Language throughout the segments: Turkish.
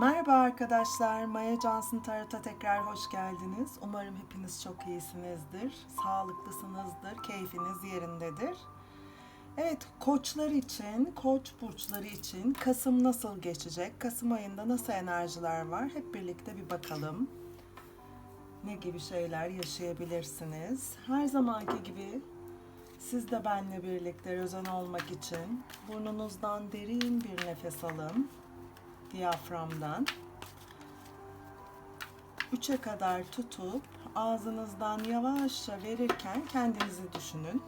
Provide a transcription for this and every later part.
Merhaba arkadaşlar, Maya Johnson Tarot'a tekrar hoş geldiniz. Umarım hepiniz çok iyisinizdir, sağlıklısınızdır, keyfiniz yerindedir. Evet, koçlar için, koç burçları için Kasım nasıl geçecek? Kasım ayında nasıl enerjiler var? Hep birlikte bir bakalım. Ne gibi şeyler yaşayabilirsiniz? Her zamanki gibi siz de benle birlikte rezon olmak için burnunuzdan derin bir nefes alın diyaframdan 3'e kadar tutup ağzınızdan yavaşça verirken kendinizi düşünün.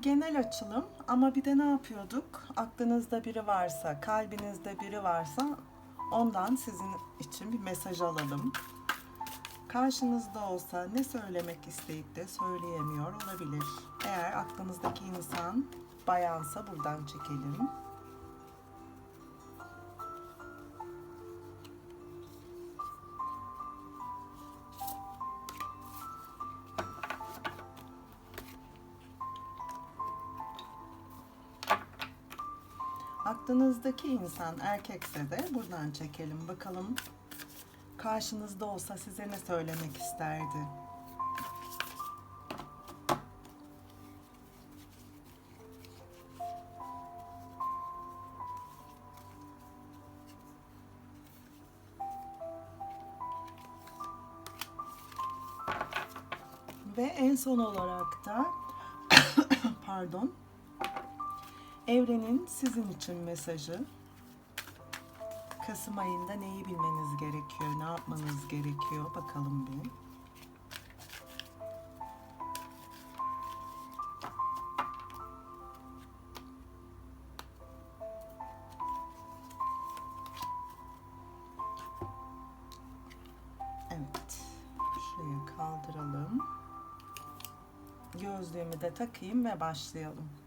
Genel açılım ama bir de ne yapıyorduk? Aklınızda biri varsa, kalbinizde biri varsa ondan sizin için bir mesaj alalım. Karşınızda olsa ne söylemek isteyip de söyleyemiyor olabilir. Eğer aklınızdaki insan bayansa buradan çekelim. Aklınızdaki insan erkekse de buradan çekelim. Bakalım karşınızda olsa size ne söylemek isterdi? Ve en son olarak da pardon evrenin sizin için mesajı Kasım ayında neyi bilmeniz gerekiyor, ne yapmanız gerekiyor bakalım bir. Evet, şuraya kaldıralım. Gözlüğümü de takayım ve başlayalım.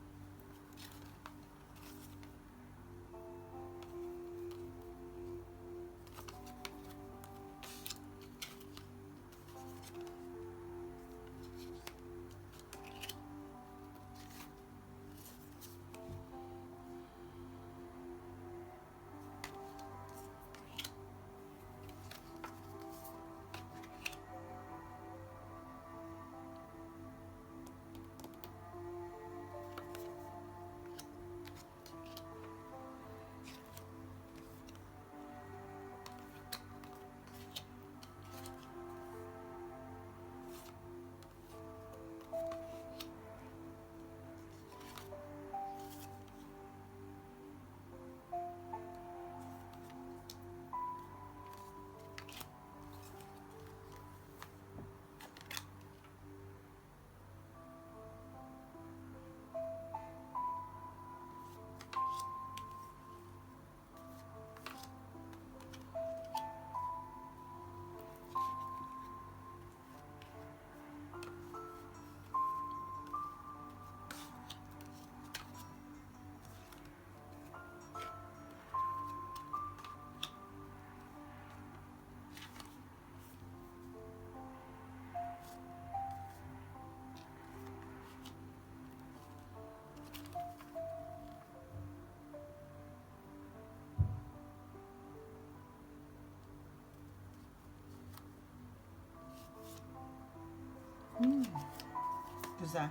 Güzel.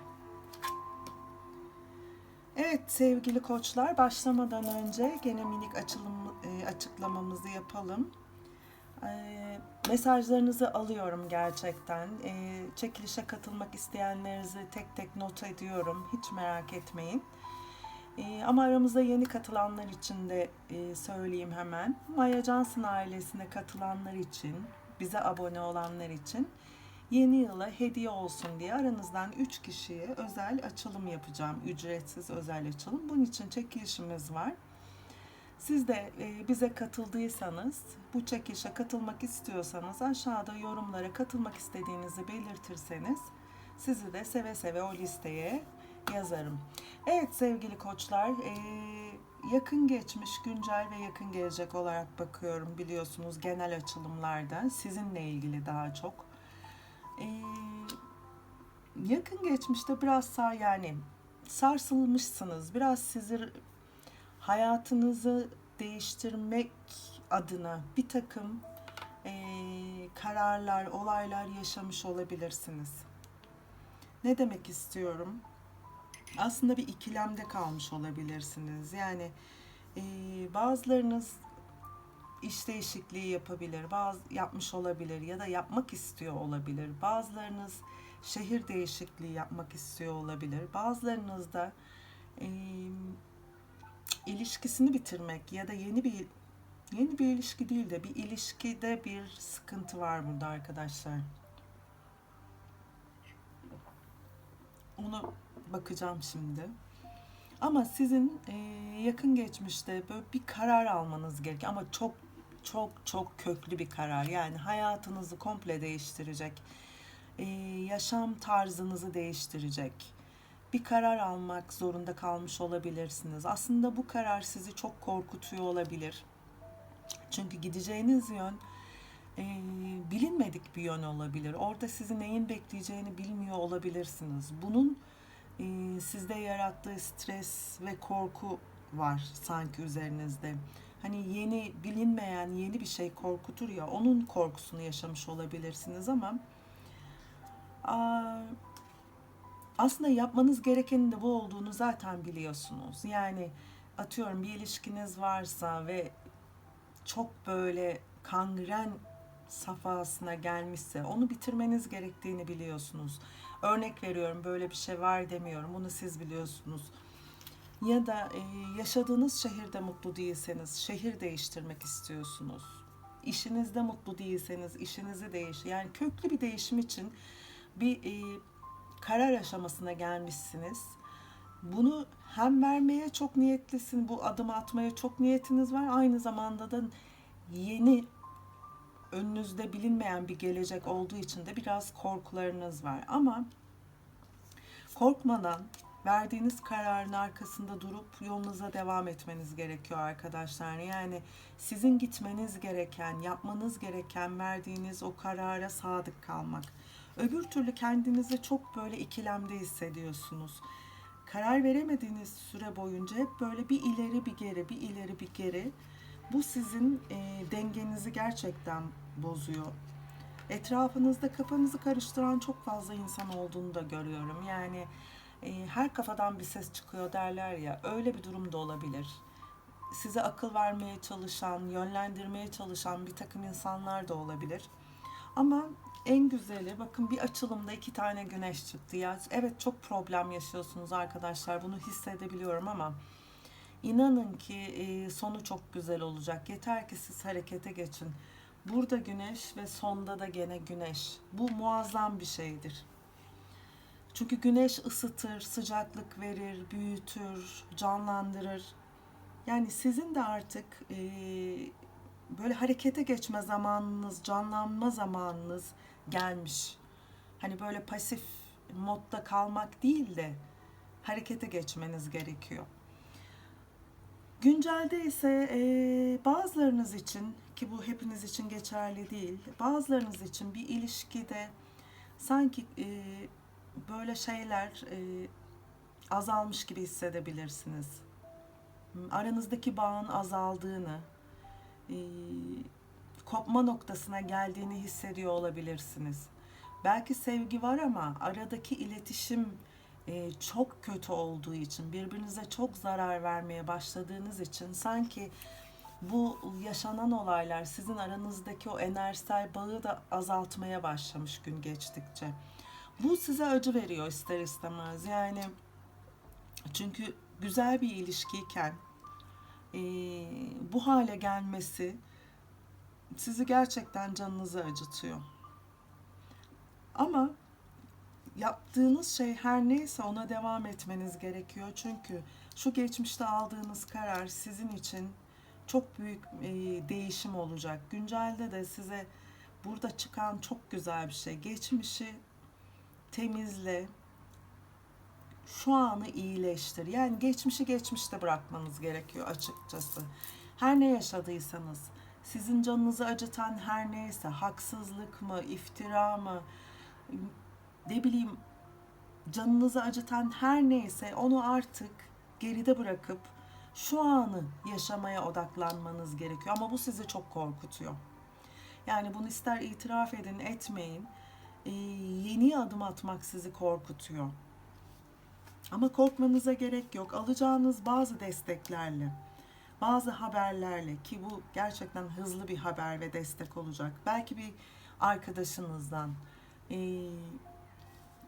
Evet sevgili koçlar başlamadan önce gene minik açılım e, açıklamamızı yapalım. E, mesajlarınızı alıyorum gerçekten. E, çekilişe katılmak isteyenlerinizi tek tek not ediyorum. Hiç merak etmeyin. Ama aramızda yeni katılanlar için de söyleyeyim hemen. Maya Johnson ailesine katılanlar için, bize abone olanlar için yeni yıla hediye olsun diye aranızdan 3 kişiye özel açılım yapacağım. Ücretsiz özel açılım. Bunun için çekilişimiz var. Siz de e, bize katıldıysanız, bu çekilişe katılmak istiyorsanız aşağıda yorumlara katılmak istediğinizi belirtirseniz sizi de seve seve o listeye yazarım. Evet sevgili koçlar, e, yakın geçmiş, güncel ve yakın gelecek olarak bakıyorum biliyorsunuz genel açılımlarda sizinle ilgili daha çok. Ee, yakın geçmişte biraz sağ yani sarsılmışsınız. Biraz sizi hayatınızı değiştirmek adına bir takım e, kararlar, olaylar yaşamış olabilirsiniz. Ne demek istiyorum? Aslında bir ikilemde kalmış olabilirsiniz. Yani e, bazılarınız iş değişikliği yapabilir, bazı yapmış olabilir ya da yapmak istiyor olabilir. Bazılarınız şehir değişikliği yapmak istiyor olabilir. Bazılarınız da e, ilişkisini bitirmek ya da yeni bir yeni bir ilişki değil de bir ilişkide bir sıkıntı var burada arkadaşlar. Onu bakacağım şimdi. Ama sizin e, yakın geçmişte böyle bir karar almanız gerekiyor ama çok çok çok köklü bir karar. Yani hayatınızı komple değiştirecek, e, yaşam tarzınızı değiştirecek bir karar almak zorunda kalmış olabilirsiniz. Aslında bu karar sizi çok korkutuyor olabilir. Çünkü gideceğiniz yön e, bilinmedik bir yön olabilir. Orada sizi neyin bekleyeceğini bilmiyor olabilirsiniz. Bunun e, sizde yarattığı stres ve korku var sanki üzerinizde. Hani yeni bilinmeyen yeni bir şey korkutur ya onun korkusunu yaşamış olabilirsiniz ama aslında yapmanız gerekenin de bu olduğunu zaten biliyorsunuz. Yani atıyorum bir ilişkiniz varsa ve çok böyle kangren safhasına gelmişse onu bitirmeniz gerektiğini biliyorsunuz. Örnek veriyorum böyle bir şey var demiyorum. Bunu siz biliyorsunuz. Ya da e, yaşadığınız şehirde mutlu değilseniz şehir değiştirmek istiyorsunuz. İşinizde mutlu değilseniz işinizi değiş. Yani köklü bir değişim için bir e, karar aşamasına gelmişsiniz. Bunu hem vermeye çok niyetlisin, bu adımı atmaya çok niyetiniz var. Aynı zamanda da yeni önünüzde bilinmeyen bir gelecek olduğu için de biraz korkularınız var. Ama korkmadan verdiğiniz kararın arkasında durup yolunuza devam etmeniz gerekiyor arkadaşlar. Yani sizin gitmeniz gereken, yapmanız gereken verdiğiniz o karara sadık kalmak. Öbür türlü kendinizi çok böyle ikilemde hissediyorsunuz. Karar veremediğiniz süre boyunca hep böyle bir ileri bir geri, bir ileri bir geri. Bu sizin e, dengenizi gerçekten bozuyor. Etrafınızda kafanızı karıştıran çok fazla insan olduğunu da görüyorum. Yani e, her kafadan bir ses çıkıyor derler ya. Öyle bir durum da olabilir. Size akıl vermeye çalışan, yönlendirmeye çalışan bir takım insanlar da olabilir. Ama en güzeli bakın bir açılımda iki tane güneş çıktı ya. Evet çok problem yaşıyorsunuz arkadaşlar. Bunu hissedebiliyorum ama inanın ki e, sonu çok güzel olacak. Yeter ki siz harekete geçin. Burada güneş ve sonda da gene güneş. Bu muazzam bir şeydir. Çünkü güneş ısıtır, sıcaklık verir, büyütür, canlandırır. Yani sizin de artık e, böyle harekete geçme zamanınız, canlanma zamanınız gelmiş. Hani böyle pasif modda kalmak değil de harekete geçmeniz gerekiyor. Güncelde ise e, bazılarınız için ki bu hepiniz için geçerli değil. Bazılarınız için bir ilişkide sanki e, böyle şeyler e, azalmış gibi hissedebilirsiniz. Aranızdaki bağın azaldığını, e, kopma noktasına geldiğini hissediyor olabilirsiniz. Belki sevgi var ama aradaki iletişim e, çok kötü olduğu için, birbirinize çok zarar vermeye başladığınız için sanki bu yaşanan olaylar sizin aranızdaki o enerjisel bağı da azaltmaya başlamış gün geçtikçe. Bu size acı veriyor ister istemez. Yani çünkü güzel bir ilişkiyken e, bu hale gelmesi sizi gerçekten canınızı acıtıyor. Ama yaptığınız şey her neyse ona devam etmeniz gerekiyor. Çünkü şu geçmişte aldığınız karar sizin için çok büyük e, değişim olacak. Güncelde de size burada çıkan çok güzel bir şey. Geçmişi temizle, şu anı iyileştir. Yani geçmişi geçmişte bırakmanız gerekiyor açıkçası. Her ne yaşadıysanız, sizin canınızı acıtan her neyse, haksızlık mı, iftira mı, ne bileyim canınızı acıtan her neyse onu artık geride bırakıp şu anı yaşamaya odaklanmanız gerekiyor. Ama bu sizi çok korkutuyor. Yani bunu ister itiraf edin, etmeyin. Ee, yeni adım atmak sizi korkutuyor. Ama korkmanıza gerek yok. Alacağınız bazı desteklerle, bazı haberlerle ki bu gerçekten hızlı bir haber ve destek olacak. Belki bir arkadaşınızdan, e,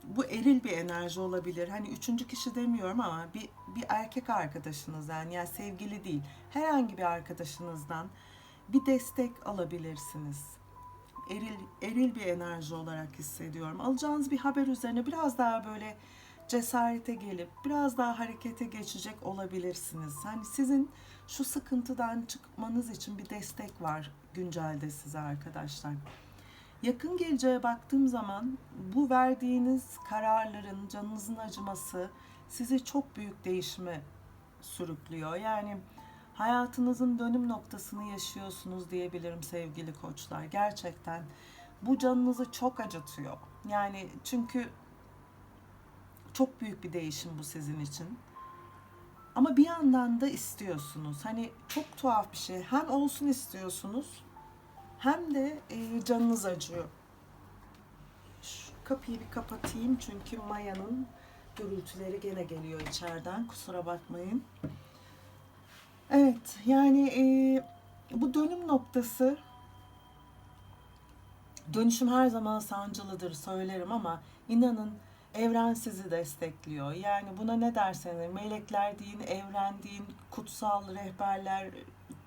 bu eril bir enerji olabilir. Hani üçüncü kişi demiyorum ama bir, bir erkek arkadaşınızdan yani sevgili değil herhangi bir arkadaşınızdan bir destek alabilirsiniz. Eril, eril bir enerji olarak hissediyorum. Alacağınız bir haber üzerine biraz daha böyle cesarete gelip biraz daha harekete geçecek olabilirsiniz. Hani sizin şu sıkıntıdan çıkmanız için bir destek var güncelde size arkadaşlar. Yakın geleceğe baktığım zaman bu verdiğiniz kararların, canınızın acıması sizi çok büyük değişime sürüklüyor. Yani hayatınızın dönüm noktasını yaşıyorsunuz diyebilirim sevgili koçlar. Gerçekten bu canınızı çok acıtıyor. Yani çünkü çok büyük bir değişim bu sizin için. Ama bir yandan da istiyorsunuz. Hani çok tuhaf bir şey. Hem olsun istiyorsunuz hem de e, canınız acıyor. Şu kapıyı bir kapatayım çünkü Maya'nın gürültüleri gene geliyor içeriden. Kusura bakmayın. Evet yani e, bu dönüm noktası dönüşüm her zaman sancılıdır söylerim ama inanın evren sizi destekliyor. Yani buna ne derseniz melekler deyin, evren deyin, kutsal rehberler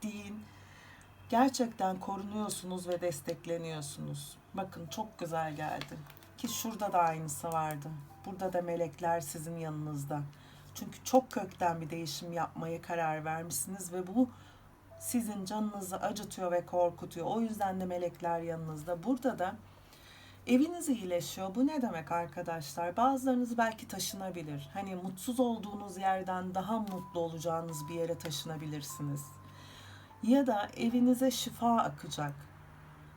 deyin. Gerçekten korunuyorsunuz ve destekleniyorsunuz. Bakın çok güzel geldi. Ki şurada da aynısı vardı. Burada da melekler sizin yanınızda. Çünkü çok kökten bir değişim yapmaya karar vermişsiniz ve bu sizin canınızı acıtıyor ve korkutuyor. O yüzden de melekler yanınızda. Burada da eviniz iyileşiyor. Bu ne demek arkadaşlar? Bazılarınız belki taşınabilir. Hani mutsuz olduğunuz yerden daha mutlu olacağınız bir yere taşınabilirsiniz. Ya da evinize şifa akacak.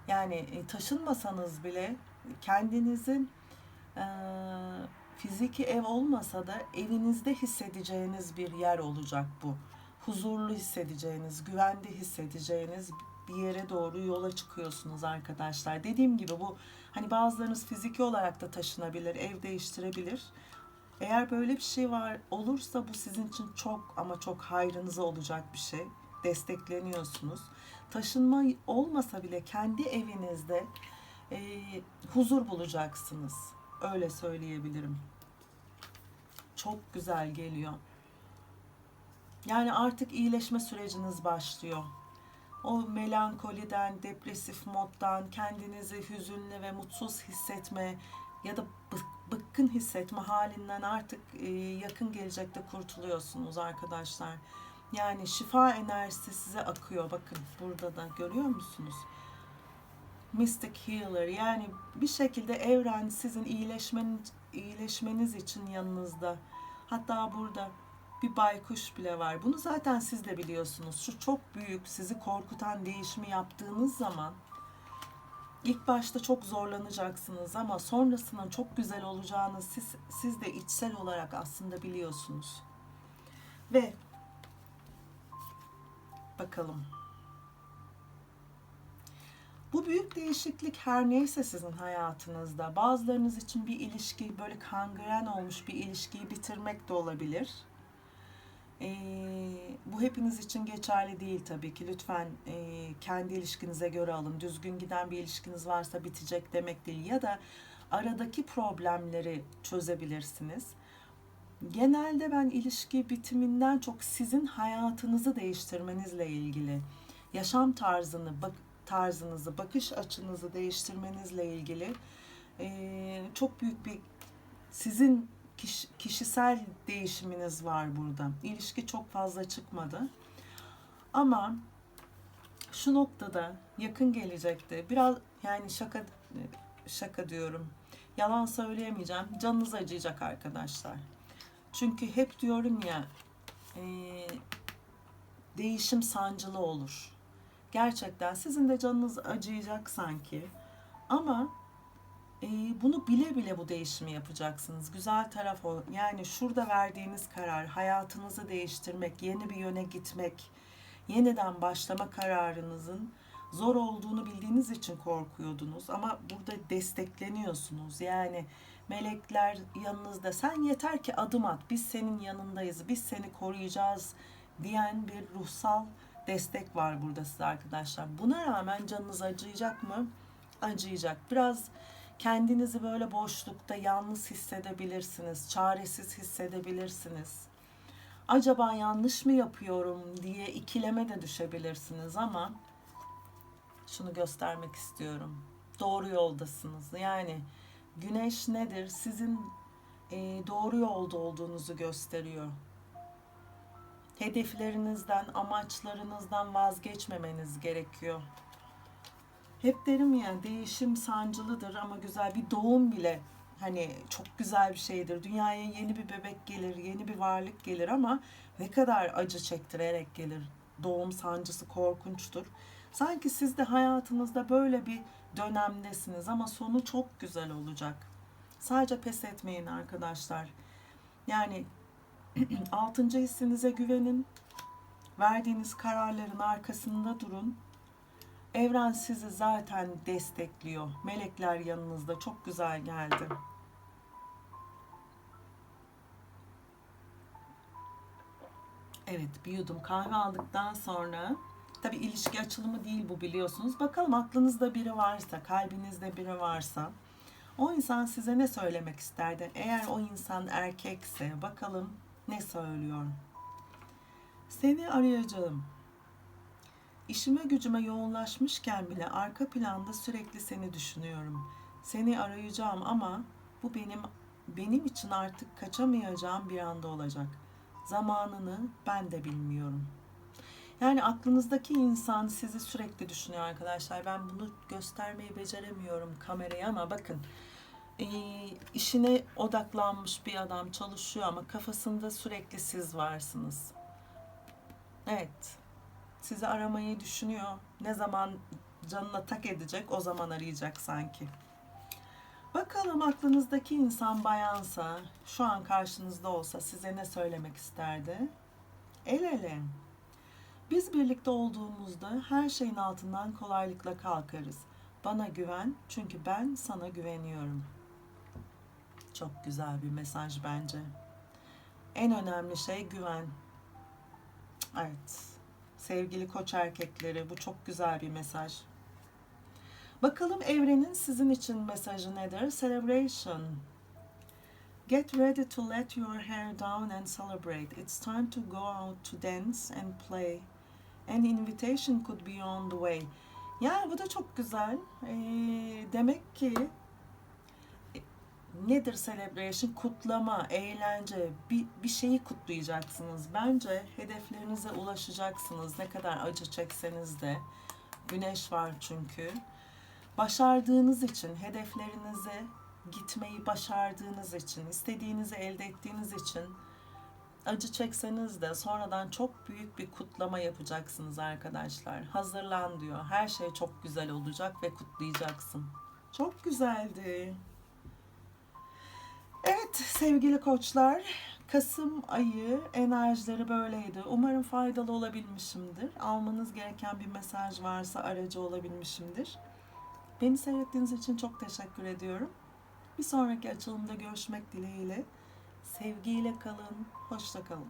Yani e, taşınmasanız bile kendinizin e, fiziki ev olmasa da evinizde hissedeceğiniz bir yer olacak bu. Huzurlu hissedeceğiniz, güvende hissedeceğiniz bir yere doğru yola çıkıyorsunuz arkadaşlar. Dediğim gibi bu hani bazılarınız fiziki olarak da taşınabilir, ev değiştirebilir. Eğer böyle bir şey var olursa bu sizin için çok ama çok hayrınıza olacak bir şey. Destekleniyorsunuz. Taşınma olmasa bile kendi evinizde e, huzur bulacaksınız. Öyle söyleyebilirim. Çok güzel geliyor. Yani artık iyileşme süreciniz başlıyor. O melankoliden, depresif moddan, kendinizi hüzünlü ve mutsuz hissetme ya da bık- bıkkın hissetme halinden artık e, yakın gelecekte kurtuluyorsunuz arkadaşlar. Yani şifa enerjisi size akıyor. Bakın burada da görüyor musunuz? Mystic Healer yani bir şekilde evren sizin iyileşmeniz, iyileşmeniz için yanınızda. Hatta burada bir baykuş bile var. Bunu zaten siz de biliyorsunuz. Şu çok büyük sizi korkutan değişimi yaptığınız zaman ilk başta çok zorlanacaksınız ama sonrasında çok güzel olacağını siz, siz de içsel olarak aslında biliyorsunuz. Ve bakalım. Bu büyük değişiklik her neyse sizin hayatınızda bazılarınız için bir ilişki böyle kangren olmuş bir ilişkiyi bitirmek de olabilir. Ee, bu hepiniz için geçerli değil tabii ki. Lütfen e, kendi ilişkinize göre alın. Düzgün giden bir ilişkiniz varsa bitecek demek değil. Ya da aradaki problemleri çözebilirsiniz. Genelde ben ilişki bitiminden çok sizin hayatınızı değiştirmenizle ilgili, yaşam tarzını, bak tarzınızı, bakış açınızı değiştirmenizle ilgili e, çok büyük bir sizin kiş, kişisel değişiminiz var burada. İlişki çok fazla çıkmadı. Ama şu noktada yakın gelecekte biraz yani şaka şaka diyorum. Yalan söyleyemeyeceğim. Canınız acıyacak arkadaşlar. Çünkü hep diyorum ya e, değişim sancılı olur. Gerçekten sizin de canınız acıyacak sanki. Ama e, bunu bile bile bu değişimi yapacaksınız. Güzel taraf o. Yani şurada verdiğiniz karar, hayatınızı değiştirmek, yeni bir yöne gitmek, yeniden başlama kararınızın zor olduğunu bildiğiniz için korkuyordunuz. Ama burada destekleniyorsunuz. Yani melekler yanınızda. Sen yeter ki adım at. Biz senin yanındayız. Biz seni koruyacağız diyen bir ruhsal destek var burada size arkadaşlar. Buna rağmen canınız acıyacak mı? Acıyacak. Biraz kendinizi böyle boşlukta yalnız hissedebilirsiniz. Çaresiz hissedebilirsiniz. Acaba yanlış mı yapıyorum diye ikileme de düşebilirsiniz ama şunu göstermek istiyorum. Doğru yoldasınız. Yani güneş nedir? Sizin e, doğru yolda olduğunuzu gösteriyor hedeflerinizden, amaçlarınızdan vazgeçmemeniz gerekiyor. Hep derim ya değişim sancılıdır ama güzel bir doğum bile hani çok güzel bir şeydir. Dünyaya yeni bir bebek gelir, yeni bir varlık gelir ama ne kadar acı çektirerek gelir. Doğum sancısı korkunçtur. Sanki siz de hayatınızda böyle bir dönemdesiniz ama sonu çok güzel olacak. Sadece pes etmeyin arkadaşlar. Yani Altıncı hissinize güvenin. Verdiğiniz kararların arkasında durun. Evren sizi zaten destekliyor. Melekler yanınızda. Çok güzel geldi. Evet, bir yudum kahve aldıktan sonra tabi ilişki açılımı değil bu biliyorsunuz. Bakalım aklınızda biri varsa, kalbinizde biri varsa o insan size ne söylemek isterdi? Eğer o insan erkekse bakalım ne söylüyor? Seni arayacağım. İşime gücüme yoğunlaşmışken bile arka planda sürekli seni düşünüyorum. Seni arayacağım ama bu benim benim için artık kaçamayacağım bir anda olacak. Zamanını ben de bilmiyorum. Yani aklınızdaki insan sizi sürekli düşünüyor arkadaşlar. Ben bunu göstermeyi beceremiyorum kameraya ama bakın e, işine odaklanmış bir adam çalışıyor ama kafasında sürekli siz varsınız. Evet. Sizi aramayı düşünüyor. Ne zaman canına tak edecek o zaman arayacak sanki. Bakalım aklınızdaki insan bayansa, şu an karşınızda olsa size ne söylemek isterdi? El ele. Biz birlikte olduğumuzda her şeyin altından kolaylıkla kalkarız. Bana güven çünkü ben sana güveniyorum. Çok güzel bir mesaj bence. En önemli şey güven. Evet. Sevgili koç erkekleri bu çok güzel bir mesaj. Bakalım evrenin sizin için mesajı nedir? Celebration. Get ready to let your hair down and celebrate. It's time to go out to dance and play. An invitation could be on the way. Yani bu da çok güzel. Ee, demek ki nedir celebration? Kutlama, eğlence, bir, bir şeyi kutlayacaksınız. Bence hedeflerinize ulaşacaksınız. Ne kadar acı çekseniz de. Güneş var çünkü. Başardığınız için, hedeflerinize gitmeyi başardığınız için, istediğinizi elde ettiğiniz için acı çekseniz de sonradan çok büyük bir kutlama yapacaksınız arkadaşlar. Hazırlan diyor. Her şey çok güzel olacak ve kutlayacaksın. Çok güzeldi. Evet sevgili koçlar, Kasım ayı enerjileri böyleydi. Umarım faydalı olabilmişimdir. Almanız gereken bir mesaj varsa aracı olabilmişimdir. Beni seyrettiğiniz için çok teşekkür ediyorum. Bir sonraki açılımda görüşmek dileğiyle. Sevgiyle kalın, hoşça kalın.